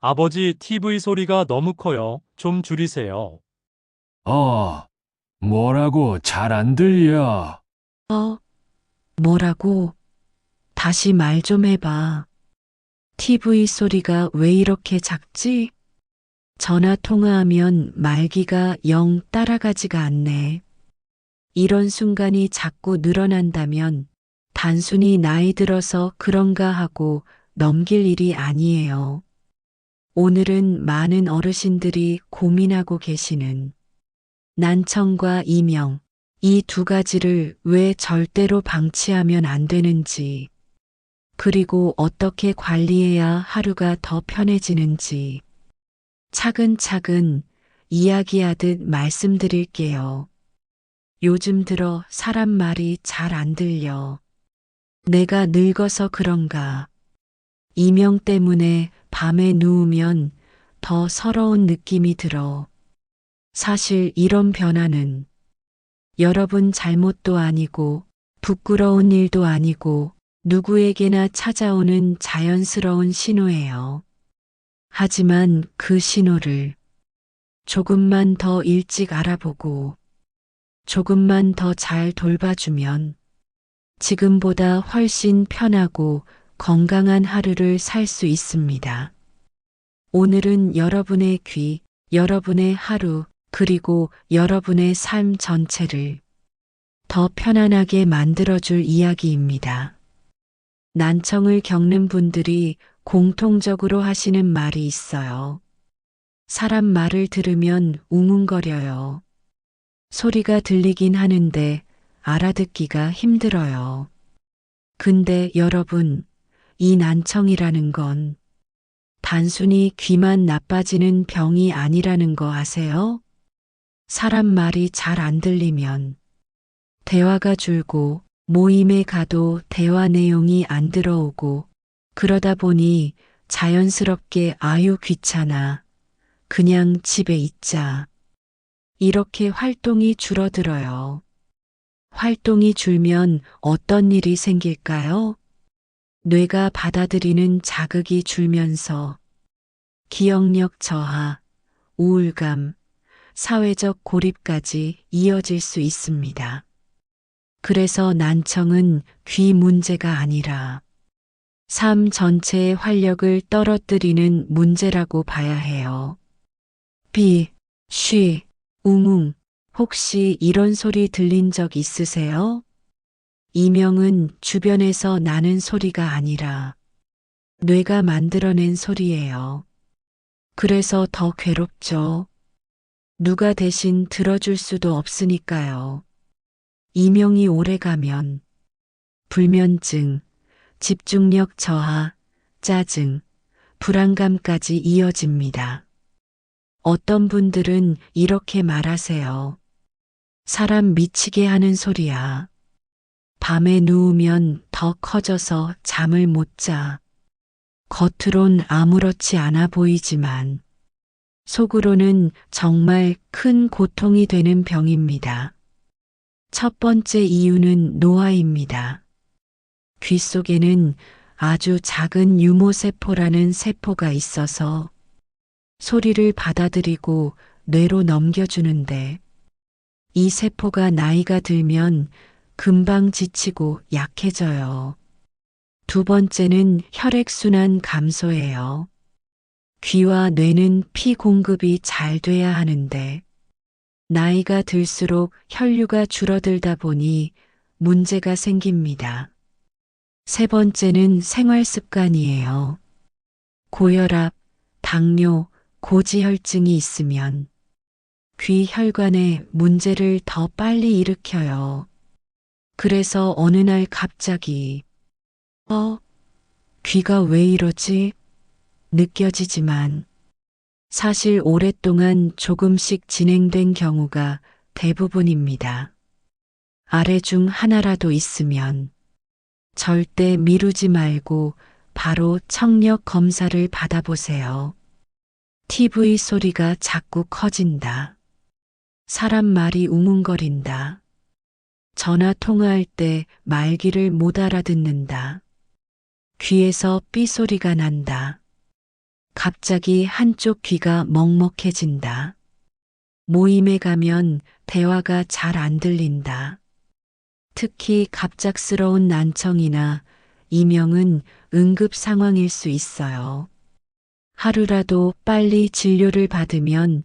아버지 TV 소리가 너무 커요. 좀 줄이세요. 어, 뭐라고 잘 안 들려. 어, 뭐라고? 다시 말 좀 해봐. TV 소리가 왜 이렇게 작지? 전화 통화하면 말기가 영 따라가지가 않네. 이런 순간이 자꾸 늘어난다면 단순히 나이 들어서 그런가 하고 넘길 일이 아니에요. 오늘은 많은 어르신들이 고민하고 계시는 난청과 이명, 이 두 가지를 왜 절대로 방치하면 안 되는지, 그리고 어떻게 관리해야 하루가 더 편해지는지, 차근차근 이야기하듯 말씀드릴게요. 요즘 들어 사람 말이 잘 안 들려. 내가 늙어서 그런가. 이명 때문에 밤에 누우면 더 서러운 느낌이 들어. 사실 이런 변화는 여러분 잘못도 아니고 부끄러운 일도 아니고 누구에게나 찾아오는 자연스러운 신호예요. 하지만 그 신호를 조금만 더 일찍 알아보고 조금만 더 잘 돌봐주면 지금보다 훨씬 편하고 건강한 하루를 살 수 있습니다. 오늘은 여러분의 귀, 여러분의 하루, 그리고 여러분의 삶 전체를 더 편안하게 만들어줄 이야기입니다. 난청을 겪는 분들이 공통적으로 하시는 말이 있어요. 사람 말을 들으면 웅웅거려요. 소리가 들리긴 하는데 알아듣기가 힘들어요. 근데 여러분, 이 난청이라는 건 단순히 귀만 나빠지는 병이 아니라는 거 아세요? 사람 말이 잘 안 들리면 대화가 줄고 모임에 가도 대화 내용이 안 들어오고 그러다 보니 자연스럽게 아유 귀찮아. 그냥 집에 있자. 이렇게 활동이 줄어들어요. 활동이 줄면 어떤 일이 생길까요? 뇌가 받아들이는 자극이 줄면서 기억력 저하, 우울감, 사회적 고립까지 이어질 수 있습니다. 그래서 난청은 귀 문제가 아니라 삶 전체의 활력을 떨어뜨리는 문제라고 봐야 해요. 비, 쉬, 웅웅, 혹시 이런 소리 들린 적 있으세요? 이명은 주변에서 나는 소리가 아니라 뇌가 만들어낸 소리예요. 그래서 더 괴롭죠. 누가 대신 들어줄 수도 없으니까요. 이명이 오래가면 불면증, 집중력 저하, 짜증, 불안감까지 이어집니다. 어떤 분들은 이렇게 말하세요. 사람 미치게 하는 소리야. 밤에 누우면 더 커져서 잠을 못 자. 겉으론 아무렇지 않아 보이지만 속으로는 정말 큰 고통이 되는 병입니다. 첫 번째 이유는 노화입니다. 귀 속에는 아주 작은 유모세포라는 세포가 있어서 소리를 받아들이고 뇌로 넘겨주는데 이 세포가 나이가 들면 금방 지치고 약해져요. 두 번째는 혈액순환 감소예요. 귀와 뇌는 피 공급이 잘 돼야 하는데 나이가 들수록 혈류가 줄어들다 보니 문제가 생깁니다. 세 번째는 생활 습관이에요. 고혈압, 당뇨, 고지혈증이 있으면 귀 혈관에 문제를 더 빨리 일으켜요. 그래서 어느 날 갑자기 어? 귀가 왜 이러지? 느껴지지만 사실 오랫동안 조금씩 진행된 경우가 대부분입니다. 아래 중 하나라도 있으면 절대 미루지 말고 바로 청력 검사를 받아보세요. TV 소리가 자꾸 커진다. 사람 말이 웅웅거린다. 전화 통화할 때 말귀를 못 알아듣는다. 귀에서 삐 소리가 난다. 갑자기 한쪽 귀가 먹먹해진다. 모임에 가면 대화가 잘 안 들린다. 특히 갑작스러운 난청이나 이명은 응급 상황일 수 있어요. 하루라도 빨리 진료를 받으면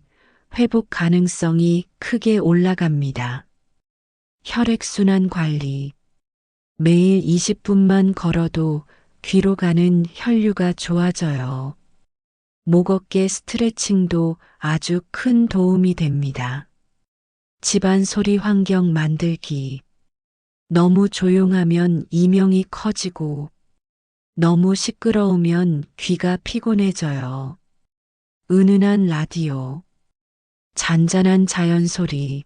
회복 가능성이 크게 올라갑니다. 혈액순환 관리. 매일 20분만 걸어도 귀로 가는 혈류가 좋아져요. 목 어깨 스트레칭도 아주 큰 도움이 됩니다. 집안 소리 환경 만들기. 너무 조용하면 이명이 커지고 너무 시끄러우면 귀가 피곤해져요. 은은한 라디오. 잔잔한 자연 소리.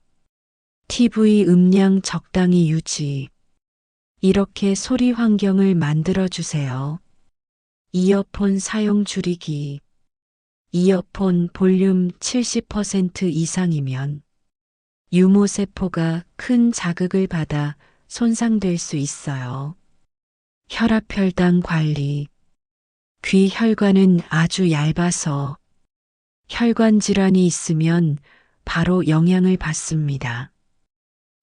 TV 음량 적당히 유지. 이렇게 소리 환경을 만들어 주세요. 이어폰 사용 줄이기. 이어폰 볼륨 70% 이상이면 유모세포가 큰 자극을 받아 손상될 수 있어요. 혈압혈당 관리. 귀 혈관은 아주 얇아서 혈관 질환이 있으면 바로 영향을 받습니다.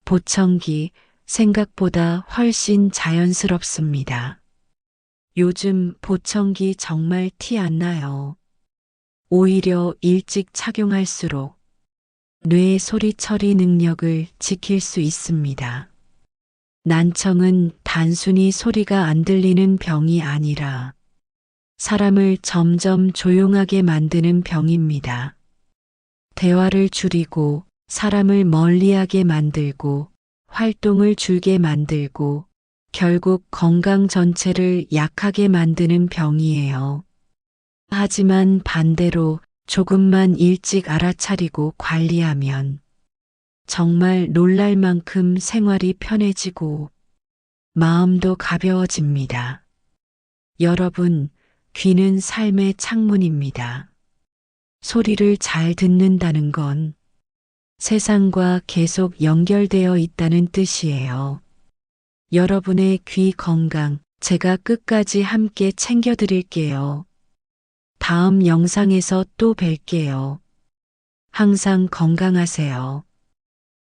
보청기 생각보다 훨씬 자연스럽습니다. 요즘 보청기 정말 티 안 나요. 오히려 일찍 착용할수록 뇌 소리 처리 능력을 지킬 수 있습니다. 난청은 단순히 소리가 안 들리는 병이 아니라 사람을 점점 조용하게 만드는 병입니다. 대화를 줄이고 사람을 멀리하게 만들고 활동을 줄게 만들고 결국 건강 전체를 약하게 만드는 병이에요. 하지만 반대로 조금만 일찍 알아차리고 관리하면 정말 놀랄 만큼 생활이 편해지고 마음도 가벼워집니다. 여러분, 귀는 삶의 창문입니다. 소리를 잘 듣는다는 건 세상과 계속 연결되어 있다는 뜻이에요. 여러분의 귀 건강 제가 끝까지 함께 챙겨드릴게요. 다음 영상에서 또 뵐게요. 항상 건강하세요.